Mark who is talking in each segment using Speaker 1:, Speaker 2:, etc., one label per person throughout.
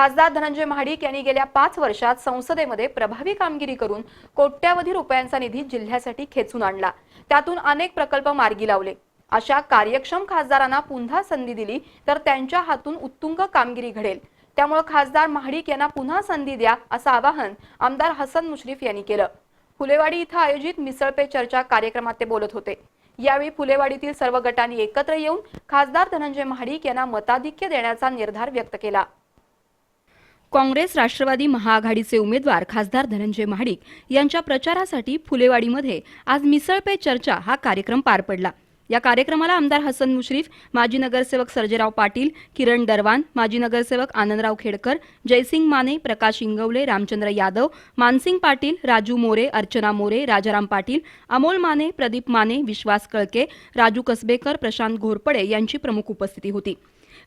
Speaker 1: खासदार धनंजय महाडिक यांनी गेल्या पाच वर्षात संसदेमध्ये प्रभावी कामगिरी करून कोट्यावधी रुपयांचा निधी जिल्ह्यासाठी खेचून आणला. त्यातून अनेक प्रकल्प मार्गी लावले. अशा कार्यक्षम खासदारांना पुन्हा संधी दिली तर त्यांच्या हातून उत्तुंग कामगिरी घडेल. त्यामुळे खासदार महाडिक यांना पुन्हा संधी द्या असं आवाहन आमदार हसन मुश्रीफ यांनी केलं. फुलेवाडी इथं आयोजित मिसळ पे चर्चा कार्यक्रमात ते बोलत होते. यावेळी फुलेवाडीतील सर्व गटांनी एकत्र येऊन खासदार धनंजय महाडिक यांना मताधिक्य देण्याचा निर्धार व्यक्त केला. काँग्रेस राष्ट्रवादी महाआघाडीचे उमेदवार खासदार धनंजय महाडिक यांच्या प्रचारासाठी फुलेवाडीमध्ये आज मिसळ पे चर्चा हा कार्यक्रम पार पडला. या कार्यक्रमाला आमदार हसन मुश्रीफ माजी नगरसेवक सर्जेराव पाटील किरण दरवान माजी नगरसेवक आनंदराव खेडकर जयसिंग माने प्रकाश इंगवले रामचंद्र यादव मानसिंग पाटील राजू मोरे अर्चना मोरे राजाराम पाटील अमोल माने प्रदीप माने विश्वास कळके राजू कसबेकर प्रशांत घोरपडे यांची प्रमुख उपस्थिती होती.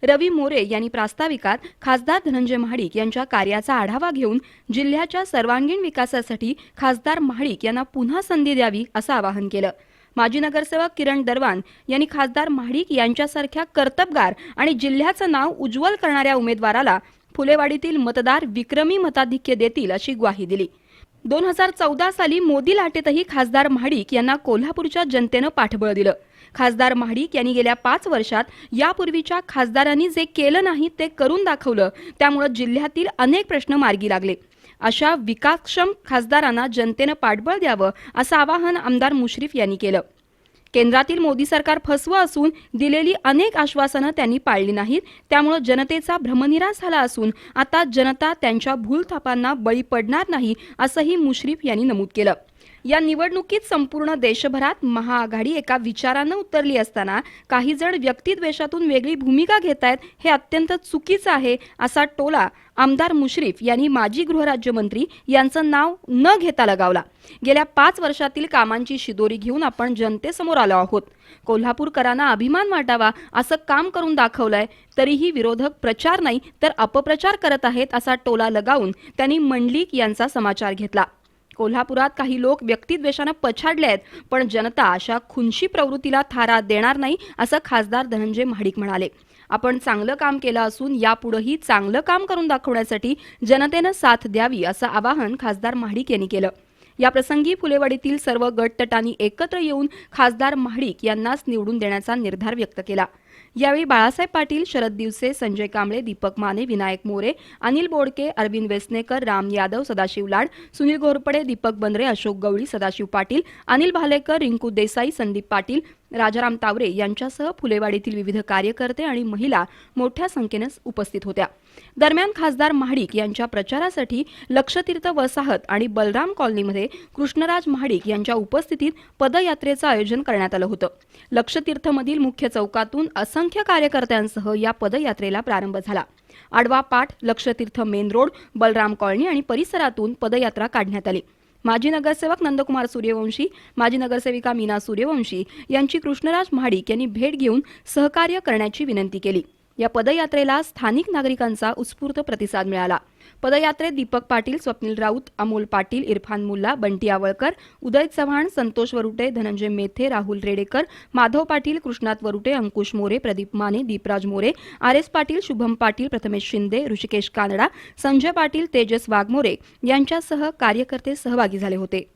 Speaker 1: रवी मोरे यांनी प्रास्ताविकात खासदार धनंजय महाडिक यांच्या कार्याचा आढावा घेऊन जिल्ह्याच्या सर्वांगीण विकासासाठी खासदार महाडिक यांना पुन्हा संधी द्यावी असं आवाहन केलं. माजी नगरसेवक किरण दरवान यांनी खासदार महाडिक यांच्यासारख्या कर्तबगार आणि जिल्ह्याचं नाव उज्ज्वल करणाऱ्या उमेदवाराला फुलेवाडीतील मतदार विक्रमी मताधिक्य देतील अशी ग्वाही दिली. दोन हजार चौदा साली मोदी लाटेतही खासदार महाडिक यांना कोल्हापूरच्या जनतेनं पाठबळ दिलं. खासदार महाडिक यांनी गेल्या पाच वर्षात यापूर्वीच्या खासदारांनी जे केलं नाही ते करून दाखवलं. त्यामुळे जिल्ह्यातील अनेक प्रश्न मार्गी लागले. अशा विकासक्षम खासदारांना जनतेनं पाठबळ द्यावं असं आवाहन आमदार मुश्रीफ यांनी केलं. केंद्रातील मोदी सरकार फसवं असून दिलेली अनेक आश्वासनं त्यांनी पाळली नाहीत. त्यामुळे जनतेचा भ्रमनिरास झाला असून आता जनता त्यांच्या भूलथापांना बळी पडणार नाही असंही मुश्रीफ यांनी नमूद केलं. या निवडणुकीत संपूर्ण देशभरात महाआघाडी एका विचारानं उतरली असताना काही जण व्यक्तिद्वेषातून वेगळी भूमिका घेत आहेत हे अत्यंत चुकीचं आहे असा टोला आमदार मुश्रीफ यांनी माजी गृहराज्यमंत्री यांचं नाव न घेता लगावला. गेल्या पाच वर्षातील कामांची शिदोरी घेऊन आपण जनतेसमोर आलो आहोत. कोल्हापूरकरांना अभिमान वाटावा असं काम करून दाखवलंय तरीही विरोधक प्रचार नाही तर अपप्रचार करत आहेत असा टोला लगावून त्यांनी मंडलिक यांचा समाचार घेतला. कोल्हापुरात काही लोक व्यक्तिद्वेषानं पछाडले आहेत पण जनता अशा खुनशी प्रवृत्तीला थारा देणार नाही असं खासदार धनंजय महाडिक म्हणाले. आपण चांगलं काम केलं असून यापुढेही चांगलं काम करून दाखवण्यासाठी जनतेनं साथ द्यावी असं आवाहन खासदार महाडिक यांनी केलं. या प्रसंगी फुलेवाडीतील सर्व गटतटांनी एकत्र येऊन खासदार महाडिक यांनाच निवडून देण्याचा निर्धार व्यक्त केला. यावेळी बाळासाहेब पाटील शरद दिवसे संजय कांबळे दीपक माने विनायक मोरे अनिल बोडके अरविंद वेसनेकर राम यादव सदाशिव लाड सुनील घोरपडे दीपक बंद्रे अशोक गवळी सदाशिव पाटील अनिल भालेकर रिंकू देसाई संदीप पाटील राजाराम तावरे यांच्यासह फुलेवाडीतील विविध कार्यकर्ते आणि महिला मोठ्या संख्येने उपस्थित होत्या. दरम्यान खासदार महाडिक यांच्या प्रचारासाठी लक्षतीर्थ वसाहत आणि बलराम कॉलनीमध्ये कृष्णराज महाडिक यांच्या उपस्थितीत पदयात्रेचं आयोजन करण्यात आलं होतं. लक्षतीर्थमधील मुख्य चौकातून असंख्य कार्यकर्त्यांसह या पदयात्रेला प्रारंभ झाला. आडवा पाठ Lakshatirth main road Balram colony आणि परिसरातून पदयात्रा काढण्यात आली. माजी नगरसेवक नंदकुमार सूर्यवंशी माजी नगरसेविका मीना सूर्यवंशी यांची कृष्णराज महाडिक यांनी भेट घेऊन सहकार्य करण्याची विनंती केली. या पदयात्रेला स्थानिक नागरिकांचा उत्स्फूर्त प्रतिसाद मिळाला. पदयात्रेत दीपक पाटील स्वप्नील राऊत अमोल पाटील इरफान मुल्ला बंटी आवळकर उदय चव्हाण संतोष वरुटे धनंजय मेथे राहुल रेडेकर माधव पाटील कृष्णात वरुटे अंकुश मोरे प्रदीप माने दीपराज मोरे आर एस पाटील शुभम पाटील प्रथमेश शिंदे ऋषिकेश कानडा संजय पाटील तेजस वाघमोरे यांच्यासह कार्यकर्ते सहभागी झाले होते.